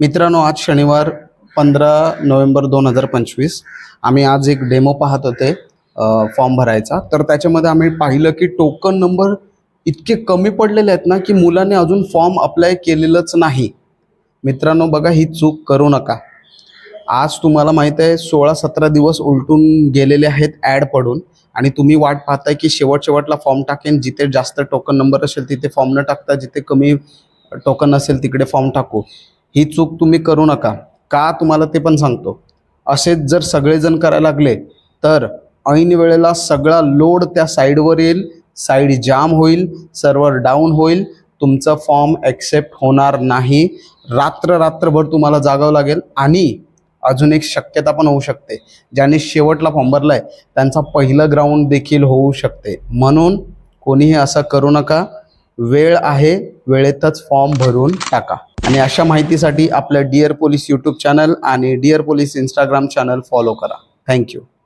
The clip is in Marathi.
मित्रांनो आज शनिवार पंधरा नोव्हेंबर दोन हजार पंचवीस. आम्ही आज एक डेमो पाहत होते फॉर्म भरायचा. तर त्याच्यामध्ये आम्ही पाहिलं की टोकन नंबर इतके कमी पडलेले आहेत ना की मुलाने अजून फॉर्म अप्लाय केलेलंच नाही. मित्रांनो बघा ही चूक करू नका. आज तुम्हाला माहीत आहे सोळा सतरा दिवस उलटून गेलेले आहेत ॲड पडून. आणि तुम्ही वाट पाहताय की शेवट शेवटला फॉर्म टाकेन जिथे जास्त टोकन नंबर असेल तिथे फॉर्म न टाकता जिथे कमी टोकन असेल तिकडे फॉर्म टाकू. ही चूक तुम्ही करू नका. का तुम्हाला ते पण सांगतो. असेच जर सगळेजण करायला लागले तर ऐन वेळेला सगळा लोड त्या साईडवर येईल साईड जाम होईल सर्व्हर डाऊन होईल तुमचा फॉर्म ॲक्सेप्ट होणार नाही. रात्र रात्रभर तुम्हाला जागावं लागेल आणि अजून एक शक्यता पण होऊ शकते ज्याने शेवटला फॉर्म भरला आहे त्यांचा पहिलं ग्राउंड देखील होऊ शकते. म्हणून कोणीही असं करू नका. वेळ आहे वेळेतच फॉर्म भरून टाका. आणि अशा माहितीसाठी आपलं डिअर पोलीस यूट्यूब चॅनल आणि dear police Instagram channel follow करा. Thank you